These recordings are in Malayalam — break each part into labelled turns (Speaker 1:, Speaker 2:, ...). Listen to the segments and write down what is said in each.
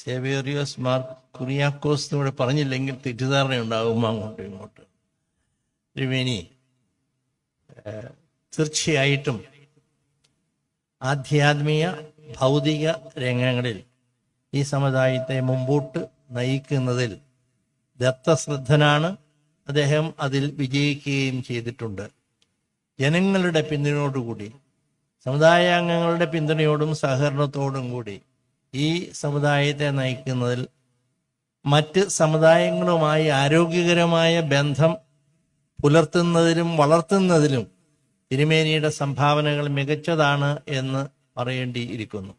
Speaker 1: സേവേറിയോസ് മാർ കുറിയാക്കോസ് എന്നിവിടെ പറഞ്ഞില്ലെങ്കിൽ തെറ്റിദ്ധാരണ ഉണ്ടാകും അങ്ങോട്ടും ഇങ്ങോട്ട്. ത്രിവേണി തീർച്ചയായിട്ടും ആധ്യാത്മിക ഭൗതിക രംഗങ്ങളിൽ ഈ സമുദായത്തെ മുമ്പോട്ട് നയിക്കുന്നതിൽ ദത്തശ്രദ്ധനാണ്. അദ്ദേഹം അതിൽ വിജയിക്കുകയും ചെയ്തിട്ടുണ്ട്. ജനങ്ങളുടെ പിന്തുണയോടുകൂടി സമുദായാംഗങ്ങളുടെ പിന്തുണയോടും സഹകരണത്തോടും കൂടി ഈ സമുദായത്തെ നയിക്കുന്നതിൽ മറ്റ് സമുദായങ്ങളുമായി ആരോഗ്യകരമായ ബന്ധം പുലർത്തുന്നതിലും വളർത്തുന്നതിലും തിരുമേനിയുടെ സംഭാവനകൾ മികച്ചതാണ് എന്ന് പറയേണ്ടിയിരിക്കുന്നു.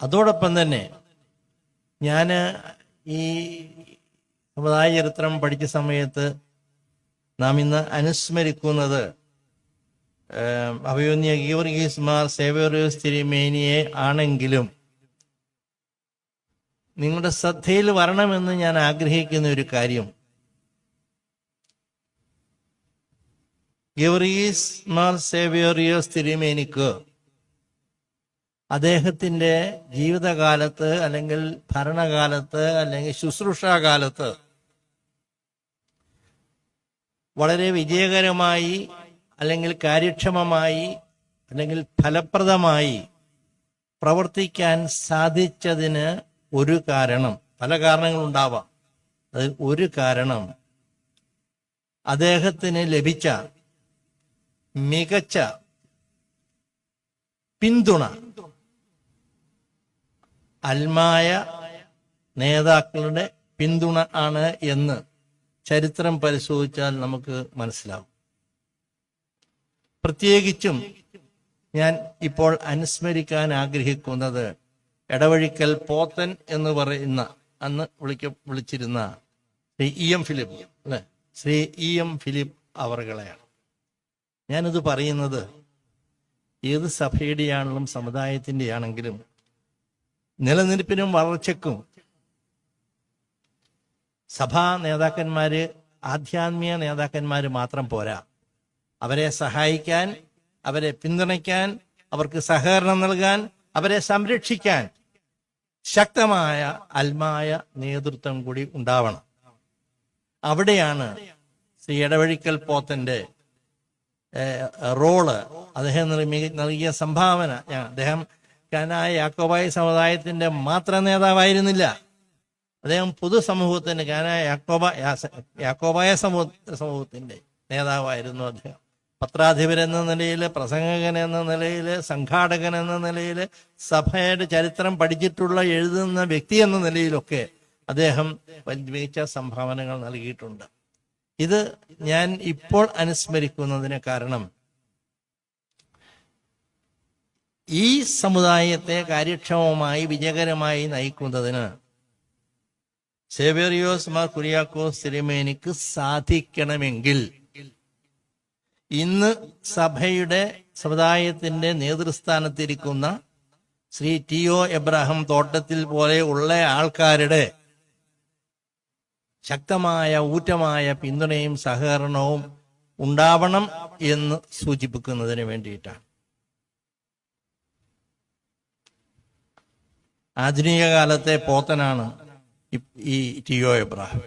Speaker 1: അതോടൊപ്പം തന്നെ ഞാൻ ഈ സമുദായ ചരിത്രം പഠിച്ച സമയത്ത് നാം ഇന്ന് അനുസ്മരിക്കുന്നത് ഏഹ്, ഗീവർഗീസ്മാർ ഗീവർഗീസ് മാർ സേവറിയോസ് തിരുമേനിയെ ആണെങ്കിലും നിങ്ങളുടെ ശ്രദ്ധയിൽ വരണമെന്ന് ഞാൻ ആഗ്രഹിക്കുന്ന ഒരു കാര്യം. ഗീവർഗീസ് മാർ സേവിയോറിയോസ് തിരുമേനിക്ക് അദ്ദേഹത്തിന്റെ ജീവിതകാലത്ത് അല്ലെങ്കിൽ ഭരണകാലത്ത് അല്ലെങ്കിൽ ശുശ്രൂഷാകാലത്ത് വളരെ വിജയകരമായി അല്ലെങ്കിൽ കാര്യക്ഷമമായി അല്ലെങ്കിൽ ഫലപ്രദമായി പ്രവർത്തിക്കാൻ സാധിച്ചതിന് ഒരു കാരണം പല കാരണങ്ങളുണ്ടാവാം അതിൽ ഒരു കാരണം അദ്ദേഹത്തിന് ലഭിച്ച മികച്ച പിന്തുണ. അൽമായ നേതാക്കളുടെ പിന്തുണ ആണ് എന്ന് ചരിത്രം പരിശോധിച്ചാൽ നമുക്ക് മനസ്സിലാവും. പ്രത്യേകിച്ചും ഞാൻ ഇപ്പോൾ അനുസ്മരിക്കാൻ ആഗ്രഹിക്കുന്നത് ഇടവഴിക്കൽ പോത്തൻ എന്ന് പറയുന്ന അന്ന് വിളിക്ക വിളിച്ചിരുന്ന ശ്രീ ഇ എം ഫിലിപ്പ് അല്ലെ? ശ്രീ ഇ എം ഫിലിപ്പ് അവറുകളെയാണ്. ഞാനിത് പറയുന്നത് ഏത് സഭയുടെയാണെങ്കിലും സമുദായത്തിന്റെ ആണെങ്കിലും നിലനിൽപ്പിനും വളർച്ചയ്ക്കും സഭാ നേതാക്കന്മാര് ആധ്യാത്മിക നേതാക്കന്മാര് മാത്രം പോരാ. അവരെ സഹായിക്കാൻ അവരെ പിന്തുണയ്ക്കാൻ അവർക്ക് സഹകരണം നൽകാൻ അവരെ സംരക്ഷിക്കാൻ ശക്തമായ അൽമായ നേതൃത്വം കൂടി ഉണ്ടാവണം. അവിടെയാണ് ശ്രീ ഇടവഴിക്കൽ പോത്തന്റെ റോൾ അദ്ദേഹം നൽകിയ സംഭാവന. അദ്ദേഹം കാനായ യാക്കോബായ സമുദായത്തിന്റെ മാത്രം നേതാവായിരുന്നില്ല. അദ്ദേഹം പൊതുസമൂഹത്തിന്റെ കാനായ യാക്കോബ യാക്കോബായ സമൂഹ സമൂഹത്തിന്റെ നേതാവായിരുന്നു അദ്ദേഹം. പത്രാധിപർ എന്ന നിലയിൽ പ്രസംഗകൻ എന്ന നിലയിൽ സംഘാടകൻ എന്ന നിലയിൽ സഭയുടെ ചരിത്രം പഠിച്ചിട്ടുള്ള എഴുതുന്ന വ്യക്തി എന്ന നിലയിലൊക്കെ അദ്ദേഹം മികച്ച സംഭാവനകൾ നൽകിയിട്ടുണ്ട്. ഇത് ഞാൻ ഇപ്പോൾ അനുസ്മരിക്കുന്നതിന് കാരണം ഈ സമുദായത്തെ കാര്യക്ഷമമായി വിജയകരമായി നയിക്കുന്നതിന് സേവേറിയോസ് മാർ കുര്യാക്കോസ് തിരുമേനിക്ക് സാധിക്കണമെങ്കിൽ ഇന്ന് സഭയുടെ സമുദായത്തിന്റെ നേതൃസ്ഥാനത്തിരിക്കുന്ന Shri T O Abraham Thottathil പോലെ ഉള്ള ആൾക്കാരുടെ ശക്തമായ ഊറ്റമായ പിന്തുണയും സഹകരണവും ഉണ്ടാവണം എന്ന് സൂചിപ്പിക്കുന്നതിന് വേണ്ടിയിട്ടാണ്. ആധുനിക കാലത്തെ പോത്തനാണ് ഈ ടി ഒ എബ്രാഹിം.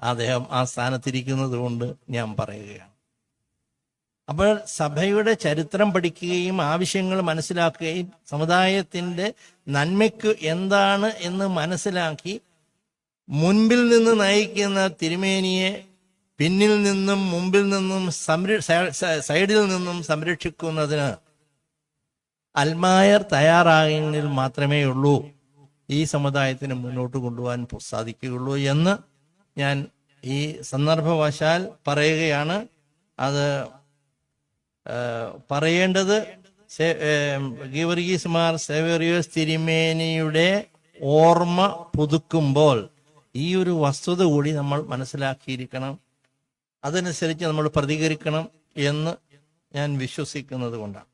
Speaker 1: അദ്ദേഹം ആ സ്ഥാനത്തിരിക്കുന്നത് കൊണ്ട് ഞാൻ പറയുകയാണ്. അപ്പോൾ സഭയുടെ ചരിത്രം പഠിക്കുകയും ആവശ്യങ്ങൾ മനസ്സിലാക്കുകയും സമുദായത്തിന്റെ നന്മയ്ക്ക് എന്താണ് എന്ന് മനസ്സിലാക്കി മുൻപിൽ നിന്ന് നയിക്കുന്ന തിരുമേനിയെ പിന്നിൽ നിന്നും മുമ്പിൽ നിന്നും സൈഡിൽ നിന്നും സംരക്ഷിക്കുന്നതിന് അൽമായർ തയ്യാറായെങ്കിൽ മാത്രമേ ഉള്ളൂ. ഈ സമുദായത്തിന് മുന്നോട്ട് കൊണ്ടുപോകാൻ സാധിക്കുകയുള്ളൂ എന്ന് ഞാൻ ഈ സന്ദർഭവശാൽ പറയുകയാണ്. അത് പറയേണ്ടത് ഗീവർഗീസ്മാർ സെവേറിയോസ് തിരുമേനിയുടെ ഓർമ്മ പുതുക്കുമ്പോൾ ഈ ഒരു വസ്തുത കൂടി നമ്മൾ മനസ്സിലാക്കിയിരിക്കണം. അതനുസരിച്ച് നമ്മൾ പ്രതികരിക്കണം എന്ന് ഞാൻ വിശ്വസിക്കുന്നത് കൊണ്ടാണ്.